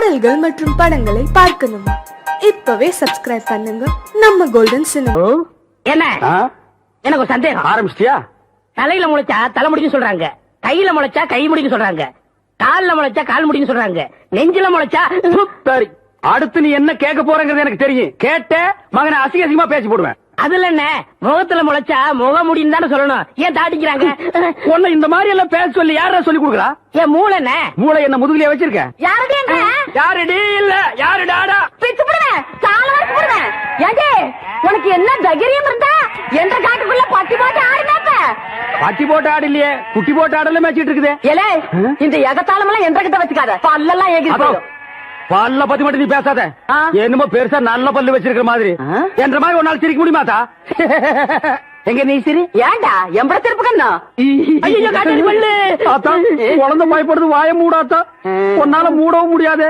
பாடல்கள் மற்றும் படங்களை பார்க்கணுமா. இப்பவே சப்ஸ்கிரைப் பண்ணுங்க. நம்ம கோல்டன் சினிமா என்ன? எனக்கு ஒரு சந்தேகம். ஆரம்பிச்சிட்டியா? தலையில முளைச்சா தலை முடிக்கும் சொல்றாங்க. கையில முளைச்சா கை முடிக்கும் சொல்றாங்க. கால்ல முளைச்சா கால் முடிக்கும் சொல்றாங்க. நெஞ்சில முளைச்சா சரி அடுத்து நீ என்ன கேட்க போறங்கிறது எனக்கு தெரியும். கேட்ட மகனை அசிங்க அசிங்கமா பேசி போடுவேன். அதுல என்ன? முகத்துல முளைச்சா முக முடியும் தானே சொல்லணும். ஏன் தாட்டிக்கிறாங்க? உன்னை இந்த மாதிரி எல்லாம் பேச சொல்லி யாரா சொல்லி கொடுக்குறா? ஏன் மூளை என்ன? மூளை என்ன முதுகுலயே வச்சிருக்க? யாருடைய யாருடி? இல்ல யாரு டாடா பிச்சு போடுவேன் சால போடுவேன் உனக்கு என்ன தைரியம் இருந்தா என்ற காட்டுக்குள்ள பட்டி போட்டு ஆடினாப்ப பட்டி போட்டு ஆடு இல்லையே குட்டி போட்டு ஆடல மேய்ச்சிட்டு இருக்குது. ஏலே இந்த எகத்தாளம் எல்லாம் என்ற கிட்ட வச்சுக்காத பல்லெல்லாம் ஏகி பல்ல பத்தி மட்டும் நீ பேசாத. என்னமோ பெருசா நல்ல பல்லு வச்சிருக்கிற மாதிரி? என்ற மாதிரி ஒரு நாள் சிரிக்க முடியுமாத்தா? எங்க நீ சிரி? ஏண்டா எம்பட திருப்பு கண்ணா? ஐயோ காட்டாடி பல்லு. ஆத்தா குழந்தை பயப்படுது வாய மூடாத்தா உன்னால மூடவும் முடியாது.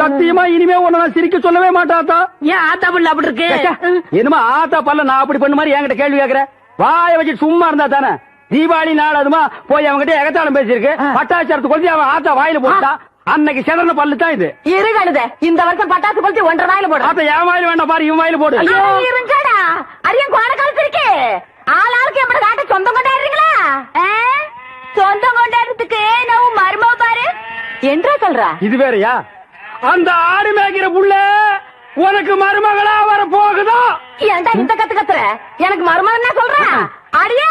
சத்தியமா இனிமே உன்னை சிரிக்க சொல்லவே மாட்டாத்தா ஏன் ஆத்தா பல்லு அப்படி இருக்கு? என்னமா ஆத்தா பல்ல நான் அப்படி பண்ண மாதிரி என்கிட்ட கேள்வி கேக்குற. வாய வச்சு சும்மா இருந்தா தானே? தீபாவளி நாள் அதுமா போய் அவன்கிட்ட எகத்தாளம் பேசியிருக்கு. பட்டாச்சாரத்து கொளுத்தி அவன் ஆத்தா வாயில போட்டா அன்னைக்கு சிதறன பல்லு தான் இது. இரு கழுத இந்த வருஷம் பட்டாசு கொளுத்தி ஒன்றரை நாயில போடு. ஆத்தா என் வாயில வேண்டாம் பாரு இவன் வாயில போடு. இருங்கடா. அரியன் கோண காலத்து இருக்கு. ஆள் ஆளுக்கு எப்படி காட்ட சொந்தம் கொண்டாடுறீங்களா சொந்தம் கொண்டாடுறதுக்கு நான் மருமவ பாரு. என்றா சொல்ற? இது வேறயா? அந்த ஆடு மேய்க்கிற புள்ள உனக்கு மருமகளா வர போகுதா ஏன்டா இந்த கத்து கத்துற? எனக்கு மருமகன் என்ன சொல்ற அடியே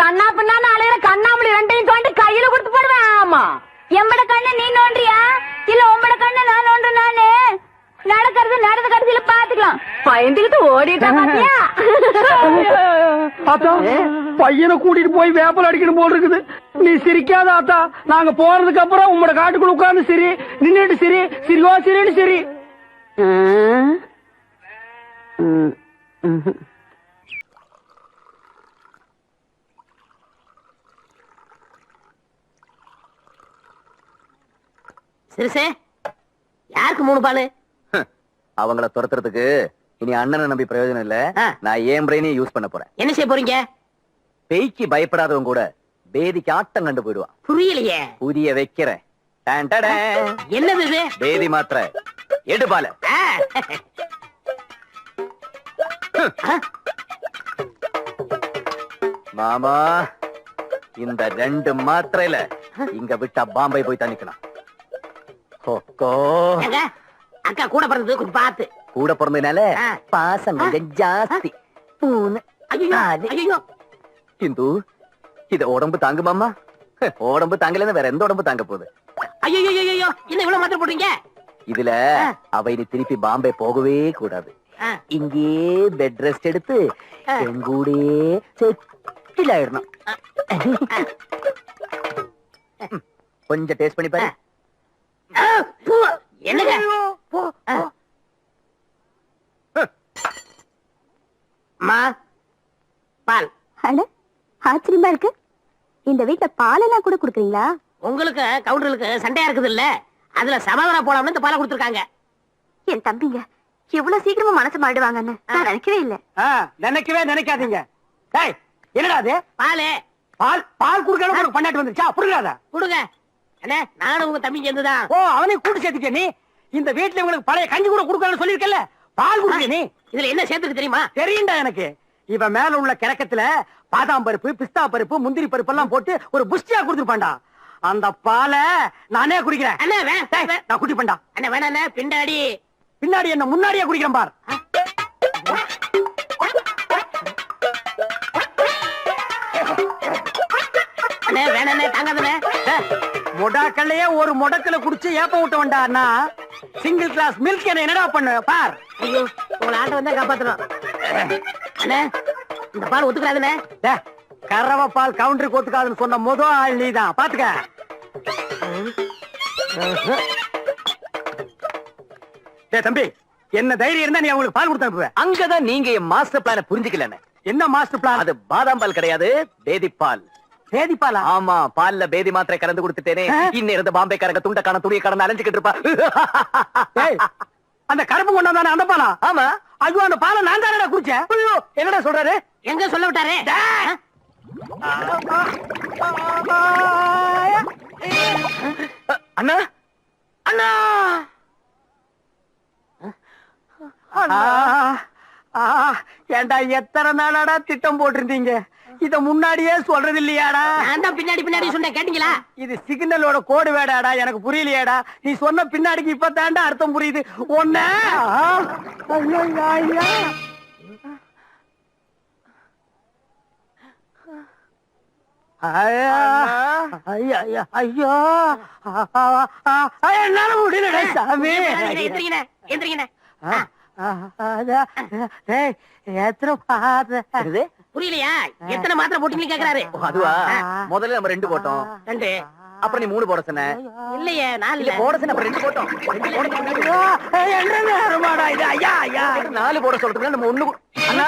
கண்ணா பின்னா அலையிற கண்ணாமலி ரெண்டையும் தோண்டி கையில கொடுத்து போடுவேன். ஆமா. எம்பட கண்ணு நீ நோண்டியா? இல்ல உம்பட கண்ணு நான் நோண்டு நானு? நடக்கிறது நடந்த கடைசியில பாத்துக்கலாம். பயந்துகிட்டு ஓடிட்டா பாத்தியா? ஆத்தா பையனை கூட்டிட்டு போய் வேப்பல் அடிக்கணும் போல் இருக்குது. நீ சிரிக்காத ஆத்தா. நாங்க போறதுக்கு அப்புறம் உங்களோட காட்டுக்குள்ள உட்கார்ந்து சிரி. நின்னுட்டு சிரி. சிரிவா சிரின்னு சிரி. சிறுசே யாருக்கு மூணு பாலு? அவங்கள துரத்துறதுக்கு இனி அண்ணனை நம்பி பிரயோஜனம் இல்ல. நான் ஏன் பிரெயினையும் யூஸ் பண்ண போறேன். என்ன செய்ய போறீங்க? பேய்க்கு பயப்படாதவங்க கூட பேதிக்கு ஆட்டம் கண்டு போயிடுவான். புரியலையே. புதிய வைக்கிறேன். என்னது இது? பேதி மாத்திரை எடுபால. மாமா இந்த ரெண்டு மாத்திரையில இங்க விட்டா பாம்பே போய் ஏங்க, அக்கா கூட பிறந்தது கொஞ்சம் பார்த்து. கூட பிறந்ததுனால. பாசம் கொஞ்சம் ஜாஸ்தி. ஐயோ இந்து இது உடம்பு தாங்குமாமா உடம்பு தாங்கலன்னா வேற எந்த உடம்பு தாங்க போகுது? ஐயோ ஐயோ என்ன இவ்வளவு மாத்திரை போடுறீங்க? இதுல அவ இனி திருப்பி பாம்பே போகவே கூடாது. இங்கே பெட் ரெஸ்ட் எடுத்து ஆ. எங்கூடே செட்டில் ஆயிடணும். கொஞ்சம் டேஸ்ட் பண்ணி பாரு. என்னங்க. அம்மா பால். அட ஆச்சரியமா இருக்கு. இந்த வீட்ல பாலெல்லாம் கூட குடுக்குறீங்களா? உங்களுக்கு கவுண்டர்களுக்கு சண்டையா இருக்குது இல்ல அதுல சமாதானம் போலாம்னு இந்த பாலை கொடுத்துருக்காங்க. என் தம்பிங்க எவ்வளவு சீக்கிரமா மனசு மாறிடுவாங்கன்னு நான் நினைக்கவே இல்ல. நினைக்கவே நினைக்காதீங்க. டேய் என்னடா அது? பாலு. பால் பால் குடுக்கணும் பண்ணாட்டு வந்துருச்சா? புரியாதா கொடுங்க அண்ணே நானும் உங்க தம்பி சேர்ந்துதான். ஓ அவனையும் கூட்டு சேர்த்துக்க நீ? இந்த வீட்டுல உங்களுக்கு பழைய கஞ்சி கூட குடுக்கணும்னு பால் குடுக்க நீ? இதுல என்ன சேர்த்துக்கு தெரியுமா? தெரியும்டா எனக்கு. இவன் மேல உள்ள கிழக்கத்துல பாதாம் பருப்பு பிஸ்தா பருப்பு முந்திரி பருப்பு எல்லாம் போட்டு ஒரு புஷ்டியா கொடுத்துருப்பான்டா. அந்த பாலை நானே குடிக்கிறேன். அண்ணே வே நான் குடிப்பேன்டா. அண்ணே வேணாண்ணே பின்னாடி. பின்னாடி என்ன முன்னாடியே குடிக்கிறேன் பார். அண்ணே வேணாண்ணே தாங்காதண்ணே. முடாக்கல்லையே ஒரு முடக்கல குடிச்சு ஏப்ப விட்ட வேண்டாண்ணா சிங்கிள் கிளாஸ் மில்க் என்ன என்னடா பண்ணு? பார். ஐயோ உங்களை ஆட்ட வந்தா காப்பாத்துறோம். அண்ணே இந்த பால் ஒத்துக்கிறாதுண்ணே கறவை பால் கவுண்டருக்கு ஒத்துக்காதுன்னு சொன்ன முத ஆள் நீதான். பாத்துக்க. டேய் தம்பி என்ன தைரியம் இருந்தா நீ அவங்களுக்கு பால் கொடுத்து அங்கதான் நீங்க என் மாஸ்டர் பிளான புரிஞ்சுக்கலன்னு என்ன மாஸ்டர் பிளான் அது பாதாம் பால் கிடையாது பேதி பால் பேதி பாலா? ஆமா பால்ல பேதி மாத்திரை கலந்து கொடுத்துட்டேனே. இன்னும் இருந்த பாம்பே காரங்க துண்ட காண துணியை கடந்து அலைஞ்சுக்கிட்டு இருப்பா. அந்த கருப்பு கொண்டாந்தானே அந்த பாலா? ஆமா. ஐயோ அந்த பாலை நான் தானடா குடிச்சேன்? ஐயோ, என்னடா சொல்றாரு? எங்க சொல்ல விட்டாரு? அண்ணா? அண்ணா! ஆ, ஆ, ஏன்டா எத்தனை நாளாடா திட்டம் போட்டிருந்தீங்க? இத முன்னாடியே சொல்றது இல்லையாடா நான் தான் பின்னாடி பின்னாடி சொன்னேன் கேட்டீங்களா? இது சிக்னலோட கோடு வேடாடா எனக்கு புரியலையாடா. நீ சொன்ன பின்னாடிக்கு இப்ப தாண்டா அர்த்தம் புரியுது. ஒன்ன ஐயோ! என்னால முடியலடா சாமி! எந்திரிங்கண்ணே ஏய், எத்தனை என்னது? புரியலையா? எத்தனை மாத்திரை போட்டீங்கன்னு கேக்குறாரு. அதுவா? முதல்ல நம்ம ரெண்டு போட்டோம். ரெண்டு. அப்புறம் நீ மூணு போட சொன்ன. இல்லையே நாலு இல்ல. போட சொன்ன அப்புறம் ரெண்டு போட்டோம். ரெண்டு போட சொன்ன. என்ன நேரமாடா இது? ஐயா ஐயா. நாலு போட சொல்றதுக்கு நம்ம ஒண்ணு கூ- அண்ணா?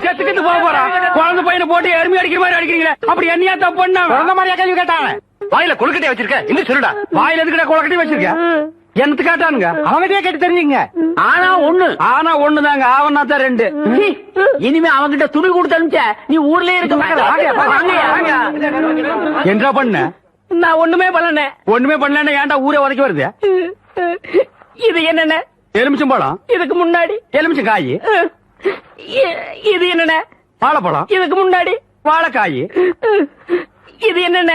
செத்துக்கிட்டு போக போறான் குழந்தை பையனை போட்டு எருமை அடிக்கிற மாதிரி அடிக்கிறீங்களே. அப்படி என்னையா தப்பு பண்ண மாதிரியா கேள்வி கேட்டாங்க? வாயில கொழுக்கட்டையா வச்சிருக்க. இன்னும் சொல்லுடா. வாயில எதுக்குடா கொழுக்கட்டை வச்சிருக்க? என்னத்து கேட்டானுங்க? அவங்கிட்டே கேட்டு தெரிஞ்சுங்க ஆனா ஒண்ணு. ஆனா ஒண்ணுதாங்க. ஆவனா தான் ரெண்டு. இனிமே அவங்கிட்ட துணி கொடுத்து அனுப்பிச்ச நீ ஊர்லயே இருக்க என்ன பண்ண? நான் ஒண்ணுமே பண்ணல. ஒண்ணுமே பண்ணலன்னா ஏன்டா ஊரே உதைக்க வருது? இது என்னென்ன? எலுமிச்சம் பழம். இதுக்கு முன்னாடி. எலுமிச்சம் காய். இது என்னென்ன? வாழைப்பழம். இதுக்கு முன்னாடி. வாழைக்காய். இது என்னென்ன?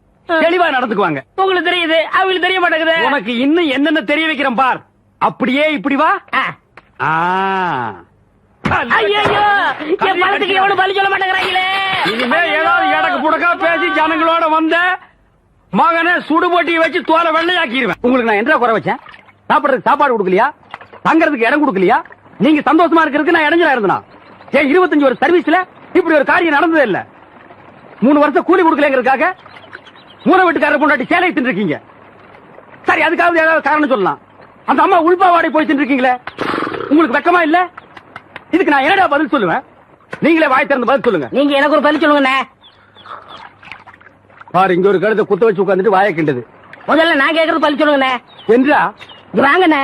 தெளிவா நடந்துக்குவாங்க. உங்களுக்கு தெரியுது. அவங்களுக்கு தெரிய மாட்டேங்குது. உனக்கு இன்னும் என்னென்ன தெரிய வைக்கிறேன் பார். அப்படியே இப்படி வா. ஐயோ என் பணத்துக்கு எவ்வளவு பலி சொல்ல மாட்டேங்கிறாங்களே. இனிமே ஏதாவது எடக்கு புடக்கா பேசி ஜனங்களோட வந்த மகனை சுடுபொட்டி வச்சு தோலை வெள்ளையாக்கிடுவேன் உங்களுக்கு நான் என்ன குறை வச்சேன்? சாப்பிடுறதுக்கு சாப்பாடு கொடுக்கலையா? தங்கறதுக்கு இடம் கொடுக்கலையா? நீங்க சந்தோஷமா இருக்கிறதுக்கு நான் இடைஞ்சலா இருந்தனா? ஏன் இருபத்தஞ்சு ஒரு சர்வீஸ்ல இப்படி ஒரு காரியம் நடந்ததே இல்ல. மூணு வருஷம் கூலி கொடுக்கலங்கிறதுக்காக மூணு வீட்டுக்காரர் பொண்டாட்டி சேலை தின்றுருக்கீங்க சரி அதுக்காவது ஏதாவது காரணம் சொல்லலாம். அந்த அம்மா உள்பாவாடை போய் தின்றுருக்கீங்களே உங்களுக்கு வெக்கமா இல்ல? இதுக்கு நான் என்னடா பதில் சொல்லுவேன்? நீங்களே வாய் திறந்து பதில் சொல்லுங்க. நீங்க எனக்கு ஒரு பலி சொல்லுங்கண்ணே. பாரு இங்க ஒரு கழுத்தை குத்த வச்சு உட்காந்துட்டு வாய கிண்டது. முதல்ல நான் கேக்குறது பலி சொல்லுங்கண்ணே. என்றா? வாங்கண்ணே.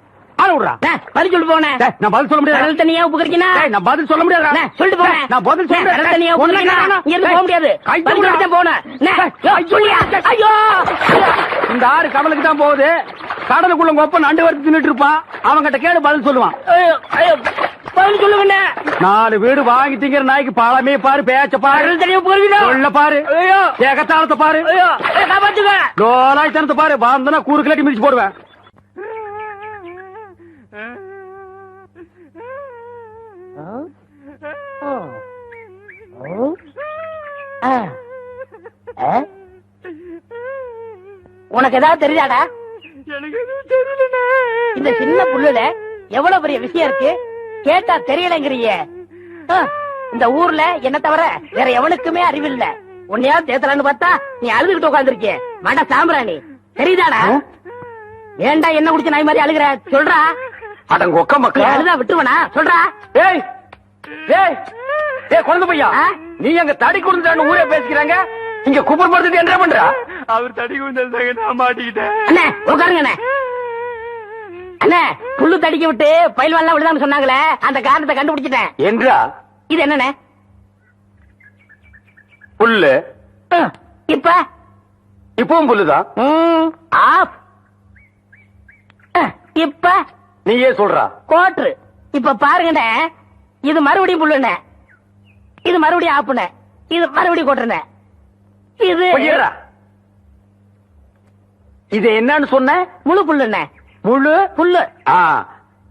ஆள விடுறா. பதில் போனேன் நான் பதில் சொல்ல முடியாது? கடல் தண்ணியா உப்பு கறிக்கினா நான் பதில் சொல்ல முடியாது? சொல்லிட்டு நான் பதில் சொல்ல. கடல் தண்ணியா உப்பு ஒண்ணும் கறிக்கினா வேணாம். இங்க இருந்து போக முடியாது. பதில். சொல்லிட்டு போனேன் ஐயோ, இந்த ஆறு கடலுக்கு தான் போகுது. கடலுக்குள்ள ஒப்ப நண்டு வறுத்து தின்னுட்டு இருப்பான். அவன்கிட்ட கேடு பதில் சொல்லுவான். பதில் சொல்லுங்கண்ணே நாலு வீடு வாங்கி திங்கிற நாய்க்கு பாலமே பாரு பேச்ச பாரு. சொல்ல பாரு. ஏகத்தாளத்தை பாரு. காப்பாத்துங்க லோலாய்த்தனத்தை பாரு. பாந்தனா கூறு கிளட்டி மிதிச்சு போடுவேன். உனக்கு ஏதாவது தெரியாதா இந்த சின்ன புல்லுல எவ்வளவு பெரிய விஷயம் இருக்கு? கேட்டா தெரியலங்கிறிய. இந்த ஊர்ல என்ன தவிர வேற எவனுக்குமே அறிவில்ல. உன்னையாவது தேத்தலான்னு பார்த்தா நீ அழுதுகிட்டு உட்காந்துருக்கிய மாட்டா சாம்பிராணி. தெரியுதாடா? ஏன்டா என்ன குடிச்ச நாய் மாதிரி அழுகுற? சொல்றா. அடங்க ஒக்க மக்கள்? அழுதா விட்டுருவனா? சொல்றா. ஏய் ஏய் ஏய் குழந்தை பையா? நீ அங்க தடி கொடுத்துட்டான்னு ஊரே பேசிக்கிறாங்க. இங்க குப்பர் படுத்துட்டு என்ன பண்றா? அவர் தடி குந்தல் நான் மாட்டிக்கிட்டேன். அண்ணே உட்காருங்க அண்ணே. அண்ணே புல்லு தடிக்க விட்டு பயில்வான்லாம் விடுதான்னு சொன்னாங்களே அந்த காரணத்தை கண்டுபிடிச்சிட்டேன். என்றா இது என்னண்ணே? புல்லு. இப்ப? இப்பவும் புல்லுதான் ஆஃப் இப்ப? நீயே சொல்றா. கோட்ரு. இப்ப பாருங்கண்ணே இது மறுபடியும் புல்லுண்ணே. இது மறுபடியும் ஆப்புண்ணே. இது மறுபடியும் கோட்டுருண்ணே இது. இது என்னன்னு சொன்ன? முழு புல்லுண்ணே. முழு? புல்லு.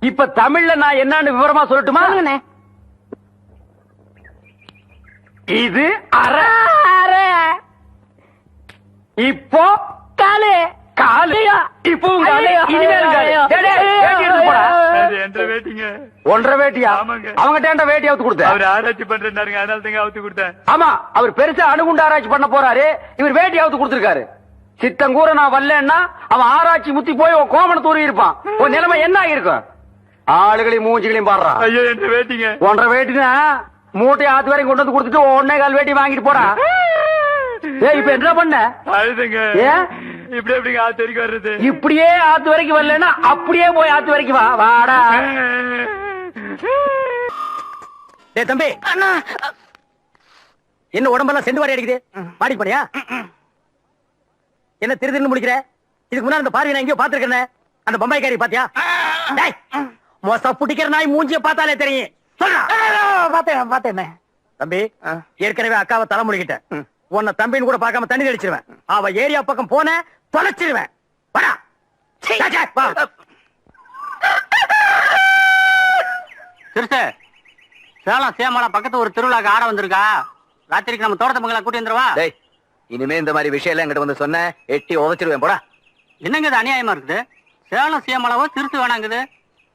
இப்ப தமிழ்ல நான் என்னன்னு விவரமா சொல்லட்டுமா? இது அரை அரை இப்போ? காலு. காலு ஐயோ. இப்பவும் காலு ஐயோ. இனிமேல் காலு ஐயோ. டேய், டேய், வேட்டி எடுத்து போடா. அது என்ற வேட்டிங்க? ஒன்றரை வேட்டியா? ஆமாங்க. அவங்க வேட்டி அவுத்து கொடுத்த? அவர் ஆராய்ச்சி பண்றாருங்க அதனால தாங்க அவுத்து கொடுத்தேன். ஆமா அவர் பெருசா அணுகுண்டு ஆராய்ச்சி பண்ண போறாரு. இவர் வேட்டி அவுத்து கொடுத்திருக்காரு. கூற நான் வரலன்னா அவன் ஆராய்ச்சி முத்தி போய் கோமண தூரி இருப்பான். உன் நிலைமை என்ன ஆகிருக்கும் ஆளுகளையும் மூஞ்சிகளையும் பாடுறான் ஐயோ என்ற வேட்டிங்க? ஒன்றரை வேட்டினா மூட்டை ஆத்து வரைக்கும் கொண்டு வந்து கொடுத்துட்டு ஒன்னே கால் வேட்டி வாங்கிட்டு ஏய் இப்ப என்ன பண்ண? அழுதுங்க. ஏன்? இப்படி எப்படிங்க ஆத்து வரைக்கும் வர்றது? இப்படியே ஆத்து வரைக்கும் வரலன்னா அப்படியே போய் ஆத்து வரைக்கும் வா வாடா. டேய் தம்பி. என்ன உடம்பெல்லாம் செண்டு வாரி அடிக்குது? பாடி போனியா? என்ன திரு திருன்னு முடிக்கிற இதுக்கு முன்னாடி அந்த பார்வை நான் எங்கேயோ பாத்துருக்கேன் அந்த பம்பாய்க்காரி பாத்தியா? டேய் மோச புடிக்கிற நாய் மூஞ்சிய பார்த்தாலே தெரியும். சொல்றா. பார்த்தேன் பார்த்தேன் தம்பி ஏற்கனவே அக்காவை தலை முடிக்கிட்டேன் உன்னை தம்பின்னு கூட பார்க்காம தண்ணி தெளிச்சிருவேன் அவ ஏரியா பக்கம் போன தொலைச்சிருவேன். வாடா. சே, சே, வா. சிறுசு சேலம் சேமலா பக்கத்து ஒரு திருவிழாக்கு ஆட வந்திருக்கா? ராத்திரிக்கு நம்ம தோட்டத்து மங்களா கூட்டி வந்துருவா? டேய் இனிமே இந்த மாதிரி விஷயம் எல்லாம் என்கிட்ட வந்து சொன்ன எட்டி உதச்சிருவேன் போடா. என்னங்க இது அநியாயமா இருக்குது? சேலம் சேமலாவோ சிறுசு வேணாங்குது?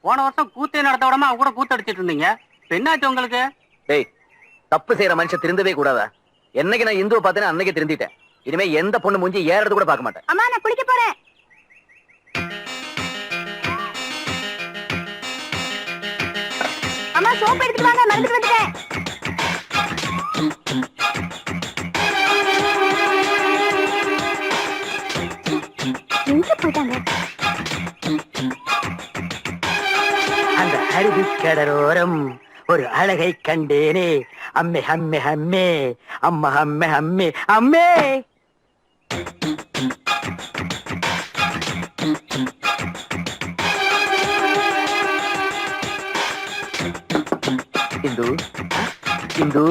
போன வருஷம் கூத்தே நடத்த விடாம அவங்க கூட கூத்தடிச்சிட்டு இருந்தீங்க. என்னாச்சு உங்களுக்கு? டேய் தப்பு செய்யற மனுஷன் திருந்தவே கூடாதா? என்னைக்கு நான் இந்துவை பார்த்தேன்னு அன்னைக்கு திருந்திட்டேன். இனிமே எந்த பொண்ணு மூஞ்சி ஏறது கூட பார்க்க மாட்டேன். அம்மா நான் குளிக்க போறேன். அம்மா சோப் எடுத்துட்டு வாங்க மறந்துட்டு வந்துட்டேன். எங்க போயிட்டாங்க? அந்த அருவி கடலோரம் ஒரு அழகை கண்டேனே. அம்மே அம்மே அம்மே அம்மா அம்மே அம்மே அம்மே. இந்து? இந்து?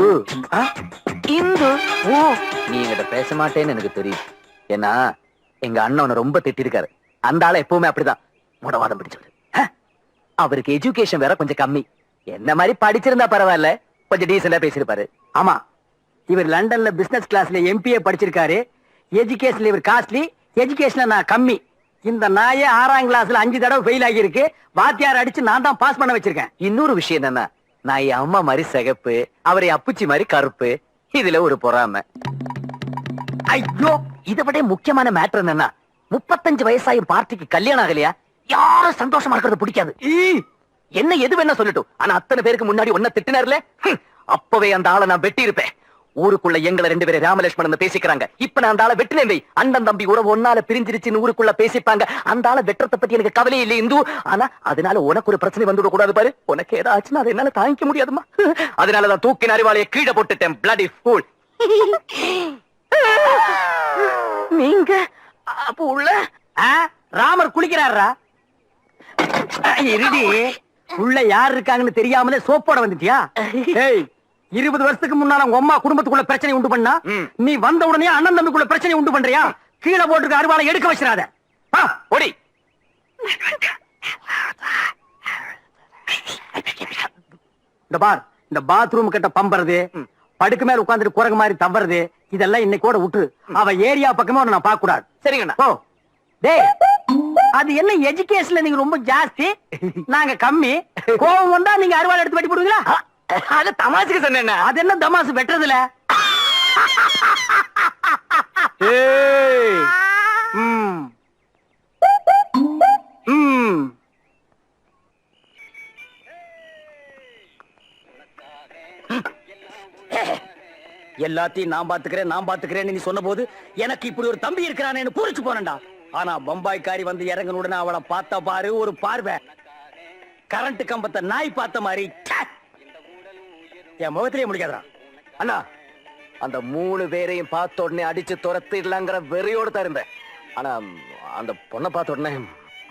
இந்து? ஓ நீ என்கிட்ட பேச மாட்டேன்னு எனக்கு தெரியும் ஏன்னா எங்க அண்ணன் ரொம்ப திட்டிருக்காரு. அந்த ஆளை எப்பவுமே அப்படிதான். முடவாதம் பிடிச்சவர் அவருக்கு எஜுகேஷன் வேற கொஞ்சம் கம்மி. என்ன மாதிரி படிச்சிருந்தா பரவாயில்ல. கொஞ்சம் டீசெண்டா பேசிருப்பாரு ஆமா. இவர் லண்டன்ல பிசினஸ் கிளாஸ்ல எம்பிஏ படிச்சிருக்காரு. எஜுகேஷன்ல இவர் காஸ்ட்லி எஜுகேஷன்ல நான் கம்மி. இந்த நாயே ஆறாம் கிளாஸ்ல அஞ்சு தடவை ஃபெயில் ஆகியிருக்கு. வாத்தியார் அடிச்சு நான் தான் பாஸ் பண்ண வச்சிருக்கேன். இன்னொரு விஷயம் என்னன்னா நான் என் அம்மா மாதிரி சிகப்பு அவரை அப்புச்சி மாதிரி கருப்பு இதுல ஒரு பொறாம. ஐயோ இதை விட முக்கியமான மேட்டர் என்னன்னா முப்பத்தஞ்சு வயசாயும் பார்ட்டிக்கு கல்யாணம் ஆகலையா? யாரும் சந்தோஷமா இருக்கிறது பிடிக்காது. என்ன எது வேணா சொல்லட்டும். ஆனா அத்தனை பேருக்கு முன்னாடி ஒன்ன திட்டினார்ல? அப்பவே அந்த ஆளை நான் வெட்டி இருப்பேன் ஊருக்குள்ள எங்களை ரெண்டு பேரும் ராமலட்சுமணன் பேசிக்கிறாங்க. இப்ப நான் அந்த ஆளை வெட்டினேன் வை. அண்ணன் தம்பி உறவு ஒன்னால பிரிஞ்சிருச்சுன்னு ஊருக்குள்ள பேசிப்பாங்க. அந்த ஆளை வெட்டுறத பத்தி எனக்கு கவலை இல்லை இந்து. ஆனா அதனால உனக்கு ஒரு பிரச்சனை வந்துட கூடாது பாரு. உனக்கு ஏதாச்சுன்னா அதை என்னால தாங்கிக்க முடியாதுமா அதனாலதான் தூக்கின அறிவாளைய கீழே போட்டுட்டேன். பிளடி ஃபூல் நீங்க அப்ப உள்ள ராமர் குளிக்கிறாரா? இருடி. உள்ள யார் இருக்காங்கன்னு தெரியாமலே சோப்போட வந்துட்டியா? ஏய் இருபது வருஷத்துக்கு முன்னால உங்க அம்மா குடும்பத்துக்குள்ள பிரச்சனை உண்டு பண்ணா நீ வந்த உடனே அண்ணன் தம்பிக்குள்ள பிரச்சனை உண்டு பண்றியா? கீழே போட்டுருக்க அருவாளை எடுக்க வச்சிடாத. ஓடி. இந்த பார் இந்த பாத்ரூம் கிட்ட பம்பறது படுக்கு மேல உட்கார்ந்துட்டு குரங்கு மாதிரி தவறது இதெல்லாம் இன்னைக்கோட விட்டு அவ ஏரியா பக்கமே நான் பார்க்க கூடாது சரிங்கண்ணா. ஓ டேய் அது என்ன எஜுகேஷன்ல நீங்க ரொம்ப ஜாஸ்தி? நாங்க கம்மி. கோவம் வந்தா நீங்க அறுவாள் எடுத்து வெட்டி போடுவீங்களா? அது தமாசுக்கு சொன்னேன். அது என்ன தமாசு வெட்டுறதுல. எல்லாத்தையும் நான் பாத்துக்கிறேன் நான் பாத்துக்கிறேன்னு நீ சொன்ன போது எனக்கு இப்படி ஒரு தம்பி இருக்கிறானேன்னு பூரிச்சு போனேன்டா. ஆனா பம்பாய்க்காரி வந்து இறங்கின உடனே அவளை பார்த்த பாரு ஒரு பார்வை. கரண்ட் கம்பத்தை நாய் பார்த்த மாதிரி! என் முகத்திலேயே முடிக்காதா அண்ணா அந்த மூணு பேரையும் பார்த்த உடனே அடிச்சு துரத்திடலாங்கிற வெறியோட தான் இருந்தேன். ஆனா அந்த பொண்ணை பார்த்த உடனே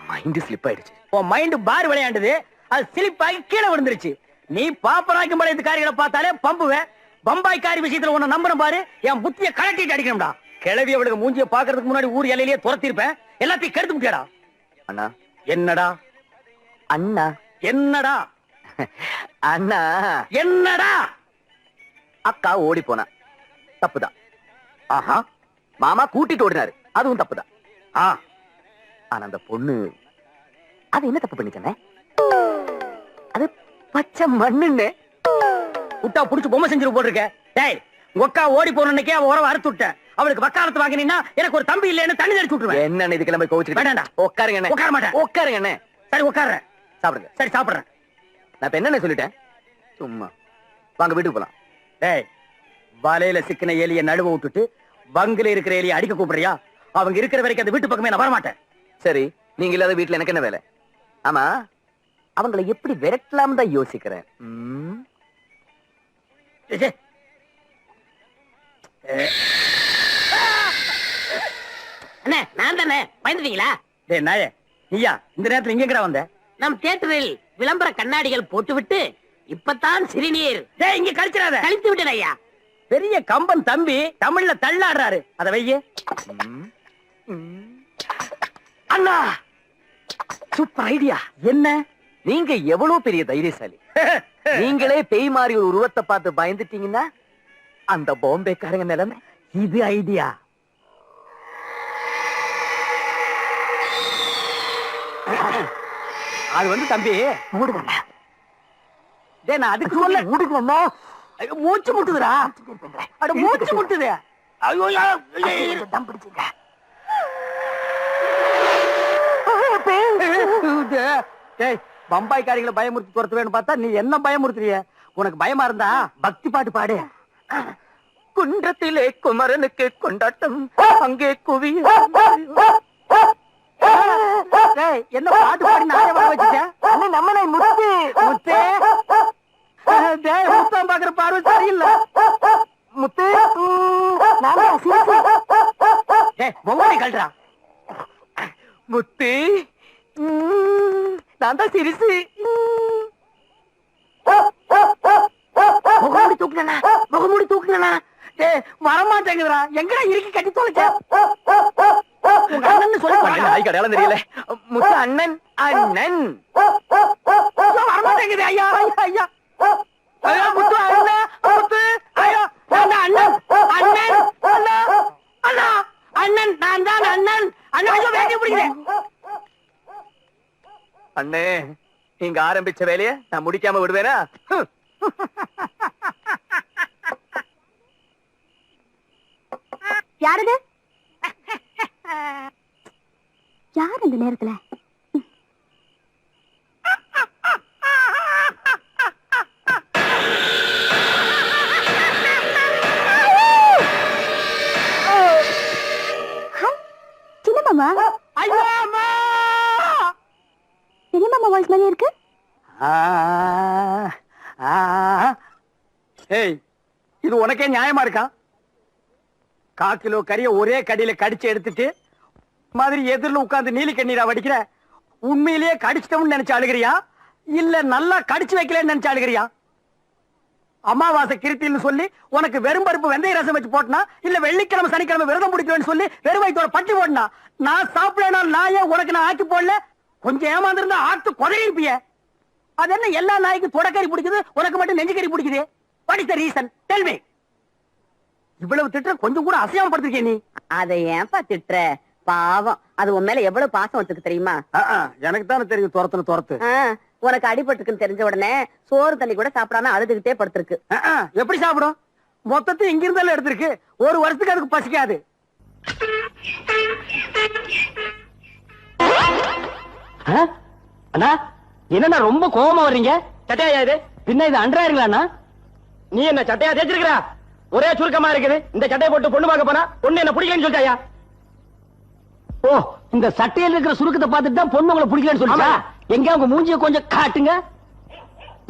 மைண்ட் ஸ்லிப் ஆயிடுச்சு. உன் மைண்ட் பார் விளையாண்டுது அது சிலிப்பாகி கீழே விழுந்துருச்சு. நீ பாப்பராக்கும் பழைய காரிகளை பார்த்தாலே பம்புவேன் பம்பாய் காரி விஷயத்துல உன்னை நம்புறேன் பாரு. என் புத்திய கலட்டிட்டு அடிக்கணும்டா. கிளவி அவளுக்கு மூஞ்சிய பாக்குறதுக்கு முன்னாடி ஊர் எல்லையிலேயே துரத்திருப்பேன். எல்லாத்தையும் கெடுத்து முட்டியாடா. அண்ணா. என்னடா? அண்ணா. என்னடா? அண்ணா. என்னடா? அக்கா ஓடி போனா. தப்புதான். ஆஹா. மாமா கூட்டிட்டு ஓடினாரு. அதுவும் தப்புதான். ஆ. ஆனா அந்த பொண்ணு அது என்ன தப்பு பண்ணிச்சனே அது பச்சை மண்ணுன்னு. விட்டா புடிச்சு பொம்மை செஞ்சிரு போட்டிருக்க. டேய் அக்கா ஓடி போன அன்னைக்கே அவ உறவை அறுத்து விட்டேன் அவளுக்கு வக்காலத்து வாங்கினீங்கன்னா எனக்கு ஒரு தம்பி இல்லைன்னு தண்ணி தெளிச்சு விட்டுருவேன். என்ன இது கிளம்பி கோவிச்சுட்டு. வேண்டாம்டா. உட்காருங்க. உட்கார மாட்டேன். உட்காருங்க. சரி உட்கார்றேன். சாப்பிடுங்க. சரி சாப்பிடுறேன். நான் இப்ப என்னன்னு சொல்லிட்டேன்? சும்மா. வாங்க வீட்டுக்கு போலாம். டேய் வலையில சிக்கின எலிய நடுவ விட்டுட்டு பங்குல இருக்கிற எலிய அடிக்க கூப்பிடுறியா? அவங்க இருக்கிற வரைக்கும் அந்த வீட்டு பக்கமே நான் வரமாட்டேன். சரி நீங்க இல்லாத வீட்டுல எனக்கு என்ன வேலை? ஆமா அவங்கள எப்படி விரட்டலாம் தான் யோசிக்கிறேன். அண்ணே நான் தானே? பயந்துட்டீங்களா? டேய் நாயே நீயா இந்த நேரத்துல இங்க எங்கடா வந்த? நம் தியேட்டரில் விளம்பர கண்ணாடிகள் போட்டுவிட்டு இப்பதான் சிறுநீர். இங்க கழிச்சிடாத. கழித்து விட்டேன் ஐயா. பெரிய கம்பன் தம்பி தமிழ்ல தள்ளாடுறாரு. அத வையே. அண்ணா! Super idea. என்ன? நீங்க எவ்வளவு பெரிய தைரியசாலி. நீங்களே பேய் மாதிரி ஒரு உருவத்தை பார்த்து பயந்துட்டீங்கன்னா அந்த பாம்பேக்காரங்க நிலைமை. இது ஐடியா. அது வந்து தம்பி. மூடுங்க டேய் நான் அதுக்கு சொல்ல ஐயோ, மூச்சு முட்டுதுடா. அட மூச்சு முட்டுது. ஐயோ. தம் பிடிச்சிங்க டேய் பம்பாய் காரிகளை பயமுறுத்தி துரத்துவேன்னு பார்த்தா நீ என்ன பயமுறுத்துறிய? உனக்கு பயமா இருந்தா பக்தி பாட்டு பாடு. குன்றத்திலே குமரனுக்கு கொண்டாட்டம் அங்கே குவி டேய் என்ன பாட்டு பாடி நானே வர வச்சுட்டேன்? நம்ம நாய் முத்து முத்து. டேய் முத்தம் பாக்குற பார்வை சரியில்லை. முத்து டேய் பொம்மாடி கழட்டுறா முத்து நான் தான் சிரிசு முகமூடி தூக்குனா முகமூடி தூக்குனா டேய் வரமாட்டேங்குதுடா. எங்கடா இறுக்கி கட்டி தொலைச்ச? உங்க அண்ணன் சொல்லி என்ன நாய் கடையாளம் தெரியல. முத்து அண்ணன் அண்ணன். வரமாட்டேங்குது ஐயா. ஐயா ஐயா. ஐயா முத்து அண்ணா முத்து. ஐயா நான் அண்ணன். அண்ணன் அண்ணா. அண்ணா. அண்ணன் நான் தான் அண்ணன். அண்ணா ஐயோ வேட்டி பிடிக்கிறேன். அண்ணே நீங்க ஆரம்பிச்ச வேலைய நான் முடிக்காம விடுவேனா? யாருது? யார் இந்த நேரத்துல? சின்ன மாமா ஐயோ அம்மா பெரிய மாமா வாய்ஸ் மாதிரி இருக்கு. ஏய் இது உனக்கே நியாயமா இருக்கா? கா கிலோ கறிய ஒரே கடியில கடிச்சு எடுத்துட்டு மாதிரி எதிரில் உட்கார்ந்து நீலி கண்ணீரா வடிக்கிற? உண்மையிலேயே கடிச்சிட்டோம்னு நினைச்சு அழுகிறியா இல்ல நல்லா கடிச்சு வைக்கலன்னு நினைச்சு அழுகிறியா அமாவாசை கிருத்தின்னு சொல்லி உனக்கு வெறும் பருப்பு வெந்தய ரசம் வச்சு போட்டனா இல்ல வெள்ளிக்கிழமை சனிக்கிழமை விரதம் பிடிக்கிறேன்னு சொல்லி வெறும் வயிற்றோட பட்டி போடனா நான் சாப்பிடனா நான் ஏன் உனக்கு நான் ஆக்கி போடல? கொஞ்சம் ஏமாந்திருந்தா ஆட்டு குதறிப்பிய அது என்ன எல்லா நாய்க்கும் தொடக்கறி பிடிக்குது? உனக்கு மட்டும் நெஞ்சுக்கறி பிடிக்குது? What is the reason tell me இவ்வளவு திட்டுற கொஞ்சம் கூட அசையாம படுத்திருக்கே நீ? அதை ஏன்பா திட்டுற? பாவம். அது உன் மேல எவ்வளவு பாசம் வச்சிருக்கு தெரியுமா? எனக்கு தானே தெரியும் துரத்துன்னு துரத்து. உனக்கு அடிபட்டுருக்குன்னு தெரிஞ்ச உடனே சோறு தண்ணி கூட சாப்பிடாம அழுதுகிட்டே படுத்திருக்கு. எப்படி சாப்பிடும்? மொத்தத்தை இங்க இருந்தாலும் எடுத்திருக்கு. ஒரு வருஷத்துக்கு அதுக்கு பசிக்காது. அண்ணா என்னண்ணா ரொம்ப கோவமா வர்றீங்க? சட்டையா இது? பின்ன இது அன்றாயிருங்களா நீ என்ன சட்டையா தேய்ச்சிருக்கிறா? ஒரே சுருக்கமா இருக்குது. இந்த சட்டையை போட்டு பொண்ணு பார்க்க போனா பொண்ணு என்ன பிடிக்கலன்னு சொல்லிட்டாயா? ஓ இந்த சட்டையில இருக்கிற சுருக்கத்தை பார்த்துட்டு தான் பொண்ணு உங்களை பிடிக்கலன்னு சொல்லிட்டா எங்க உங்க மூஞ்சிய கொஞ்சம் காட்டுங்க.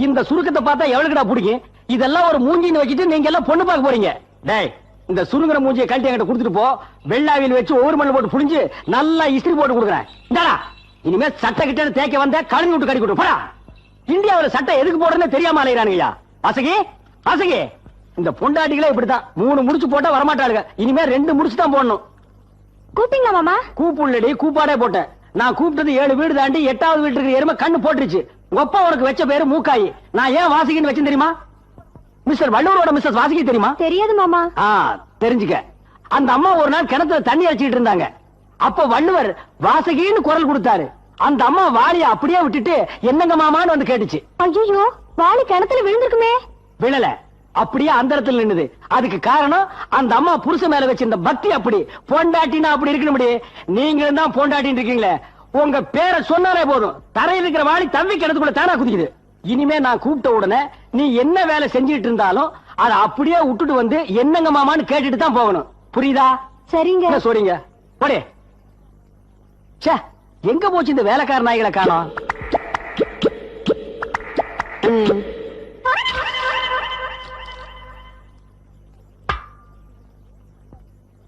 இந்த சுருக்கத்தை பார்த்தா எவ்வளவுடா பிடிக்கும்? இதெல்லாம் ஒரு மூஞ்சின்னு வச்சுட்டு நீங்க எல்லாம் பொண்ணு பார்க்க போறீங்க. டேய் இந்த சுருங்குற மூஞ்சியை கழட்டி என்கிட்ட கொடுத்துட்டு போ. வெள்ளாவியில் வச்சு ஒவ்வொரு மண்ணு போட்டு புடிஞ்சு நல்லா இஸ்திரி போட்டு கொடுக்குறேன். இந்தாடா இனிமே சட்டை கிட்ட தேய்க்க வந்த கழுவி விட்டு கடி கொடு. போடா. இந்தியாவுல சட்டை எதுக்கு போடுறதுன்னு தெரியாம அலையிறானுங்கய்யா. வாசகி வாசகி இந்த பொண்டாட்டிகளே இப்படித்தான். மூணு முடிச்சு போட்டா வரமாட்டாளுங்க. இனிமே ரெண்டு முடிச்சு தான் போடணும். கூப்பிட்டீங்களா மாமா? கூப்புள்ளடி கூப்பாடே போட்டேன். நான் கூப்பிட்டது ஏழு வீடு தாண்டி எட்டாவது வீட்டுக்கு எருமை கண்ணு போட்டுருச்சு. அப்பா உனக்கு வச்ச பேரு மூக்காயி. நான் ஏன் வாசிக்கின்னு வச்சேன் தெரியுமா? மிஸ்டர் வள்ளூரோட மிஸ்டர் வாசிக்கி தெரியுமா? தெரியாது மாமா. ஆ தெரிஞ்சுக்க. அந்த அம்மா ஒரு நாள் கிணத்துல தண்ணி அடிச்சிட்டு இருந்தாங்க. அப்ப வள்ளுவர் வாசகின்னு குரல் கொடுத்தாரு. அந்த அம்மா வாளிய அப்படியே விட்டுட்டு என்னங்க மாமான்னு வந்து கேட்டுச்சு. ஐயோ வாளி கிணத்துல விழுந்திருக்குமே. விழல. அப்படியே அந்தரத்தில் நின்னுது. அதுக்கு காரணம் அந்த அம்மா புருஷ மேல வச்சிருந்த பக்தி அப்படி. பொண்டாட்டினா அப்படி இருக்கணும்படி நீங்களும் தான் பொண்டாட்டின்னு இருக்கீங்களே. உங்க பேரை சொன்னாலே போதும். தரையில் இருக்கிற வாளி தம்பி கிணத்துக்குள்ள தானா குதிக்குது. இனிமே நான் கூப்பிட்ட உடனே நீ என்ன வேலை செஞ்சுட்டு இருந்தாலும் அதை அப்படியே விட்டுட்டு வந்து என்னங்க மாமான்னு கேட்டுட்டு தான் போகணும். புரியுதா? சரிங்க. சொல்றீங்க? போடே. ச்சே எங்க போச்சு இந்த வேலைக்கார நாய்களை காணோம்?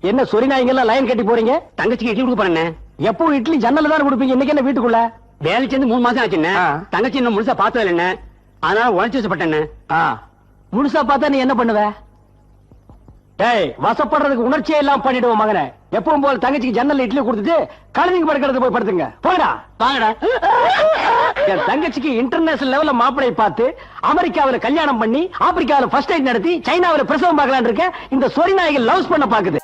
என்ன சொரி நாய்ங்கெல்லாம் லைன் கட்டி போறீங்க? தங்கச்சிக்கு இட்லி கொடுக்க போறேன் எப்போ இட்லி ஜன்னல்ல தான் கொடுப்பீங்க? இன்னைக்கு என்ன வீட்டுக்குள்ள? வேலை சேர்ந்து மூணு மாசம் ஆச்சுண்ணே. தங்கச்சி இன்னும் முழுசா பார்த்தது இல்லைண்ணே. அதனால உழைச்சி வச்சப்பட்டேன்னு ஆ, முழுசா பார்த்தா நீ என்ன பண்ணுவ? டேய் வசப்படுறதுக்கு உணர்ச்சியே எல்லாம் பண்ணிடுவோம் மகனே. எப்பவும் போல தங்கச்சிக்கு ஜன்னல்ல இட்லி கொடுத்துட்டு கழுதிங்க படுக்கிறது போய் படுத்துங்க. போடா வாங்கடா. என் தங்கச்சிக்கு இன்டர்நேஷனல் லெவல்ல மாப்பிளை பார்த்து அமெரிக்காவுல கல்யாணம் பண்ணி ஆப்பிரிக்காவுல ஃபர்ஸ்ட் நைட் நடத்தி சைனாவுல பிரசவம் பார்க்கலாம்னு இருக்கேன். இந்த சொரி நாய்கள் லவ்ஸ் பண்ண பாக்குது